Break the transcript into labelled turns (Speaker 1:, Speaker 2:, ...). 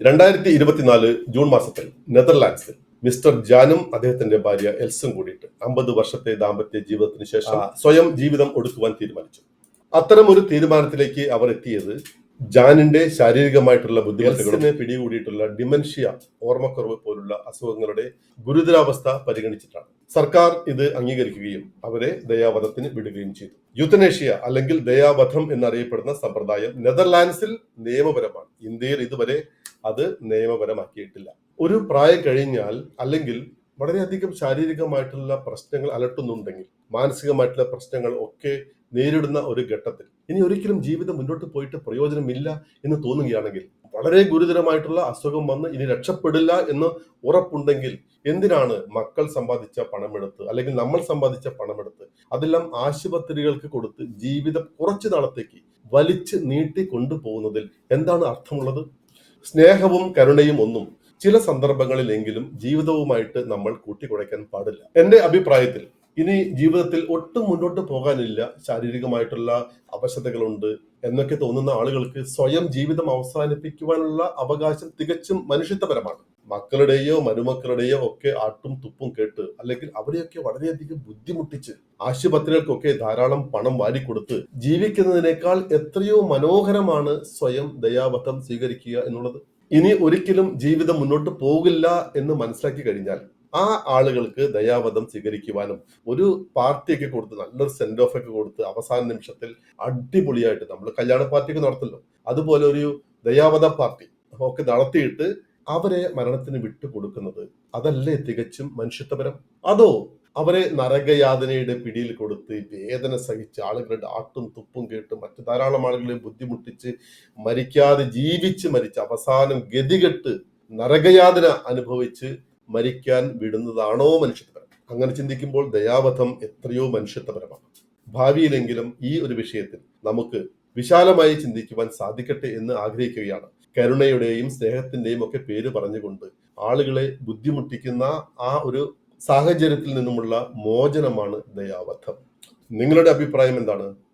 Speaker 1: രണ്ടായിരത്തി ഇരുപത്തിനാല് ജൂൺ മാസത്തിൽ നെതർലാൻഡ്സിൽ മിസ്റ്റർ ജാനും അദ്ദേഹത്തിന്റെ ഭാര്യ എൽസും കൂടിയിട്ട് അമ്പത് വർഷത്തെ ദാമ്പത്യ ജീവിതത്തിന് ശേഷം സ്വയം ജീവിതം ഒടുക്കുവാൻ തീരുമാനിച്ചു. അത്തരം ഒരു തീരുമാനത്തിലേക്ക് അവർ എത്തിയത് ജാനിന്റെ ശാരീരികമായിട്ടുള്ള ബുദ്ധിമുട്ടുകളെ പിടികൂടിയിട്ടുള്ള ഡിമൻഷ്യ ഓർമ്മക്കുറവ് പോലുള്ള അസുഖങ്ങളുടെ ഗുരുതരാവസ്ഥ പരിഗണിച്ചിട്ടാണ്. സർക്കാർ ഇത് അംഗീകരിക്കുകയും അവരെ ദയാവധത്തിന് വിടുകയും ചെയ്തു. യുത്തനേഷ്യ അല്ലെങ്കിൽ ദയാവധം എന്നറിയപ്പെടുന്ന സമ്പ്രദായം നെതർലാൻഡ്സിൽ നിയമപരമാണ്. ഇന്ത്യയിൽ ഇതുവരെ അത് നിയമപരമാക്കിയിട്ടില്ല. ഒരു പ്രായം കഴിഞ്ഞാൽ അല്ലെങ്കിൽ വളരെയധികം ശാരീരികമായിട്ടുള്ള പ്രശ്നങ്ങൾ അലട്ടുന്നുണ്ടെങ്കിൽ മാനസികമായിട്ടുള്ള പ്രശ്നങ്ങൾ ഒക്കെ നേരിടുന്ന ഒരു ഘട്ടത്തിൽ ഇനി ഒരിക്കലും ജീവിതം മുന്നോട്ട് പോയിട്ട് പ്രയോജനമില്ല എന്ന് തോന്നുകയാണെങ്കിൽ വളരെ ഗുരുതരമായിട്ടുള്ള അസുഖം വന്ന് ഇനി രക്ഷപ്പെടില്ല എന്ന് ഉറപ്പുണ്ടെങ്കിൽ എന്തിനാണ് മക്കൾ സമ്പാദിച്ച പണമെടുത്ത് അല്ലെങ്കിൽ നമ്മൾ സമ്പാദിച്ച പണമെടുത്ത് അതെല്ലാം ആശുപത്രികൾക്ക് കൊടുത്ത് ജീവിതം കുറച്ചു നാളത്തേക്ക് വലിച്ച് നീട്ടി കൊണ്ടുപോകുന്നതിൽ എന്താണ് അർത്ഥമുള്ളത്? സ്നേഹവും കരുണയും ഒന്നും ചില സന്ദർഭങ്ങളിലെങ്കിലും ജീവിതവുമായിട്ട് നമ്മൾ കൂട്ടിക്കുഴയ്ക്കാൻ പാടില്ല. എന്റെ അഭിപ്രായത്തിൽ ഇനി ജീവിതത്തിൽ ഒട്ടും മുന്നോട്ട് പോകാനില്ല ശാരീരികമായിട്ടുള്ള അവശതകളുണ്ട് എന്നൊക്കെ തോന്നുന്ന ആളുകൾക്ക് സ്വയം ജീവിതം അവസാനിപ്പിക്കുവാനുള്ള അവകാശം തികച്ചും മനുഷ്യത്വപരമാണ്. മക്കളുടെയോ മരുമക്കളുടെയോ ഒക്കെ ആട്ടും തുപ്പും കേട്ട് അല്ലെങ്കിൽ അവരെയൊക്കെ വളരെയധികം ബുദ്ധിമുട്ടിച്ച് ആശുപത്രികൾക്കൊക്കെ ധാരാളം പണം വാരിക്കൊടുത്ത് ജീവിക്കുന്നതിനേക്കാൾ എത്രയോ മനോഹരമാണ് സ്വയം ദയാവധം സ്വീകരിക്കുക എന്നുള്ളത്. ഇനി ഒരിക്കലും ജീവിതം മുന്നോട്ട് പോകില്ല എന്ന് മനസ്സിലാക്കി കഴിഞ്ഞാൽ ആ ആളുകൾക്ക് ദയാവധം സ്വീകരിക്കുവാനും ഒരു പാർട്ടിയൊക്കെ കൊടുത്ത് നല്ലൊരു സെൻഡ് ഓഫ് ഒക്കെ കൊടുത്ത് അവസാന നിമിഷത്തിൽ അടിപൊളിയായിട്ട് നമ്മൾ കല്യാണ പാർട്ടിയൊക്കെ നടത്തല്ലോ. അതുപോലെ ഒരു ദയാവധ പാർട്ടി ഒക്കെ നടത്തിയിട്ട് അവരെ മരണത്തിന് വിട്ടു കൊടുക്കുന്നത് അതല്ലേ തികച്ചും മനുഷ്യത്വപരം? അതോ അവരെ നരകയാതനയുടെ പിടിയിൽ കൊടുത്ത് വേദന സഹിച്ച് ആളുകളുടെ ആട്ടും തുപ്പും കേട്ട് മറ്റു ധാരാളം ആളുകളെ ബുദ്ധിമുട്ടിച്ച് മരിക്കാതെ ജീവിച്ച് മരിച്ച് അവസാനം ഗതികെട്ട് നരകയാതന അനുഭവിച്ച് മരിക്കാൻ വിടുന്നതാണോ മനുഷ്യത്വപരം? അങ്ങനെ ചിന്തിക്കുമ്പോൾ ദയാവധം എത്രയോ മനുഷ്യത്വപരമാണ്. ഭാവിയിലെങ്കിലും ഈ ഒരു വിഷയത്തിൽ നമുക്ക് വിശാലമായി ചിന്തിക്കുവാൻ സാധിക്കട്ടെ എന്ന് ആഗ്രഹിക്കുകയാണ്. കരുണയുടെയും സ്നേഹത്തിന്റെയും ഒക്കെ പേര് പറഞ്ഞുകൊണ്ട് ആളുകളെ ബുദ്ധിമുട്ടിക്കുന്ന ആ ഒരു സാഹചര്യത്തിൽ നിന്നുമുള്ള മോചനമാണ് ദയാവധം. നിങ്ങളുടെ അഭിപ്രായം എന്താണ്?